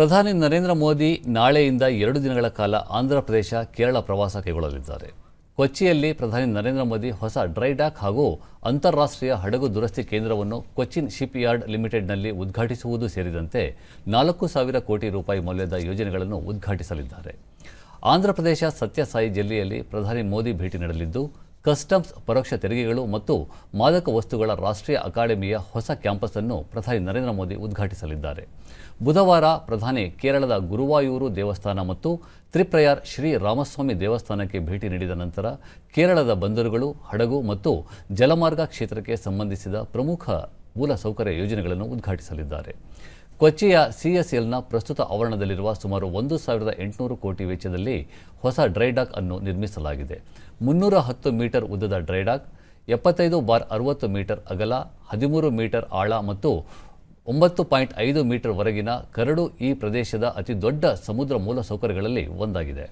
ಪ್ರಧಾನಿ ನರೇಂದ್ರ ಮೋದಿ ನಾಳೆಯಿಂದ ಎರಡು ದಿನಗಳ ಕಾಲ ಆಂಧ್ರ ಪ್ರದೇಶ, ಕೇರಳ ಪ್ರವಾಸ ಕೈಗೊಳ್ಳಲಿದ್ದಾರೆ. ಕೊಚ್ಚಿಯಲ್ಲಿ ಪ್ರಧಾನಿ ನರೇಂದ್ರ ಮೋದಿ ಹೊಸ ಡ್ರೈ ಡಾಕ್ ಹಾಗೂ ಅಂತಾರಾಷ್ಟ್ರೀಯ ಹಡಗು ದುರಸ್ತಿ ಕೇಂದ್ರವನ್ನು ಕೊಚ್ಚಿನ್ ಶಿಪ್ ಯಾರ್ಡ್ ಲಿಮಿಟೆಡ್ನಲ್ಲಿ ಉದ್ಘಾಟಿಸುವುದು ಸೇರಿದಂತೆ ನಾಲ್ಕು ಸಾವಿರ ಕೋಟಿ ರೂಪಾಯಿ ಮೌಲ್ಯದ ಯೋಜನೆಗಳನ್ನು ಉದ್ಘಾಟಿಸಲಿದ್ದಾರೆ. ಆಂಧ್ರಪ್ರದೇಶ ಸತ್ಯಸಾಯಿ ಜಿಲ್ಲೆಯಲ್ಲಿ ಪ್ರಧಾನಿ ಮೋದಿ ಭೇಟಿ ನೀಡಲಿದ್ದು ಕಸ್ಟಮ್ಸ್ ಪರೋಕ್ಷ ತೆರಿಗೆಗಳು ಮತ್ತು ಮಾದಕ ವಸ್ತುಗಳ ರಾಷ್ಟ್ರೀಯ ಅಕಾಡೆಮಿಯ ಹೊಸ ಕ್ಯಾಂಪಸ್ ಅನ್ನು ಪ್ರಧಾನಿ ನರೇಂದ್ರ ಮೋದಿ ಉದ್ಘಾಟಿಸಲಿದ್ದಾರೆ. ಬುಧವಾರ ಪ್ರಧಾನಿ ಕೇರಳದ ಗುರುವಾಯೂರು ದೇವಸ್ಥಾನ ಮತ್ತು ತ್ರಿಪ್ರಯಾರ್ ಶ್ರೀ ರಾಮಸ್ವಾಮಿ ದೇವಸ್ಥಾನಕ್ಕೆ ಭೇಟಿ ನೀಡಿದ ನಂತರ ಕೇರಳದ ಬಂದರುಗಳು, ಹಡಗು ಮತ್ತು ಜಲಮಾರ್ಗ ಕ್ಷೇತ್ರಕ್ಕೆ ಸಂಬಂಧಿಸಿದ ಪ್ರಮುಖ ಮೂಲಸೌಕರ್ಯ ಯೋಜನೆಗಳನ್ನು ಉದ್ಘಾಟಿಸಲಿದ್ದಾರೆ. ಕೊಚ್ಚಿಯ ಸಿಎಸ್ಎಲ್ನ ಪ್ರಸ್ತುತ ಆವರಣದಲ್ಲಿರುವ ಸುಮಾರು ಒಂದು ಸಾವಿರದ ಎಂಟುನೂರು ಕೋಟಿ ವೆಚ್ಚದಲ್ಲಿ ಹೊಸ ಡ್ರೈಡಾಕ್ ಅನ್ನು ನಿರ್ಮಿಸಲಾಗಿದೆ. ಮುನ್ನೂರ ಹತ್ತು ಮೀಟರ್ ಉದ್ದದ ಡ್ರೈಡಾಕ್ ಎಪ್ಪತ್ತೈದು ಬಾರ್ ಅರವತ್ತು ಮೀಟರ್ ಅಗಲ, ಹದಿಮೂರು ಮೀಟರ್ ಆಳ ಮತ್ತು ಒಂಬತ್ತು ಪಾಯಿಂಟ್ ಐದು ಮೀಟರ್ ವರೆಗಿನ ಕರಡು ಈ ಪ್ರದೇಶದ ಅತಿ ದೊಡ್ಡ ಸಮುದ್ರ ಮೂಲಸೌಕರ್ಯಗಳಲ್ಲಿ ಒಂದಾಗಿದೆ.